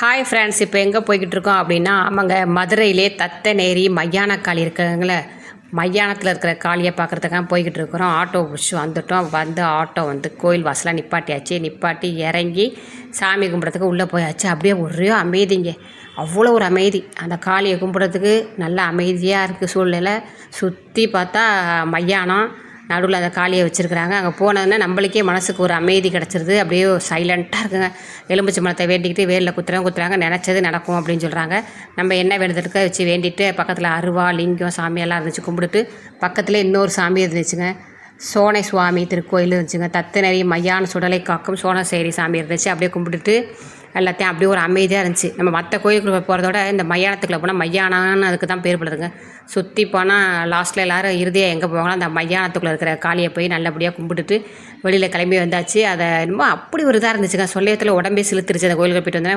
Hi friends இப்போ எங்கே போய்கிட்டு இருக்கோம் அப்படின்னா ஆமாங்க மதுரையிலே தத்தநேரி மையான காளி இருக்காங்கள மையானத்தில் இருக்கிற காளியை பார்க்குறதுக்காக போய்கிட்டு இருக்கிறோம் ஆட்டோ பிடிச்சி வந்துட்டோம். வந்து ஆட்டோ வந்து கோயில் வாசலாக நிப்பாட்டியாச்சு. நிப்பாட்டி இறங்கி சாமி கும்பிட்றதுக்கு உள்ளே போயாச்சு. அப்படியே ஒரே அமைதிங்க. அவ்வளோ ஒரு அமைதி. அந்த காளியை கும்பிட்றதுக்கு நல்ல அமைதியாக இருக்குது சூழ்நிலை. சுற்றி பார்த்தா மையானம். நடுவில் அந்த காலியை வச்சுருக்குறாங்க. அங்கே போனதுன்னா நம்மளுக்கே மனசுக்கு ஒரு அமைதி கிடச்சிருது. அப்படியே சைலண்ட்டாக இருக்குங்க. எலும்புச்சி மரத்தை வேண்டிக்கிட்டு வேலில் குத்துறவங்க குத்துறாங்க. நினச்சது நடக்கும் அப்படின்னு சொல்கிறாங்க நம்ம என்ன வேண்டுதலுக்க வச்சு வேண்டிட்டு பக்கத்தில் அருவா லிங்கம் சாமியெல்லாம் இருந்துச்சு கும்பிட்டுட்டு பக்கத்தில் இன்னொரு சாமி இருந்துச்சுங்க. சோனை சுவாமி திருக்கோயில் இருந்துச்சுங்க. தத்துநெறி மையான சுடலை காக்கும் சோனசேரி சாமி இருந்துச்சு. அப்படியே கும்பிட்டுட்டு எல்லாத்தையும் அப்படியே ஒரு அமைதியாக இருந்துச்சு. நம்ம மற்ற கோயிலுக்குள்ள போகிறதோட இந்த மையானத்துக்குள்ள போனால் மையானான்னு அதுக்கு தான் பேர் படுதுங்க. சுற்றி போனால் லாஸ்ட்டில் எல்லோரும் இறுதியாக எங்கே போவாங்களோ அந்த மையானத்துக்குள்ளே இருக்கிற காளியை போய் நல்லபடியாக கும்பிட்டுட்டு வெளியில் கிளம்பி வந்தாச்சு. அதை என்னமோ அப்படி ஒரு இதாக இருந்துச்சுங்க. சொல்லியத்தில் உடம்பே சிலுத்துருச்சு அந்த கோயிலுக்கு போயிட்டு வந்தேன்.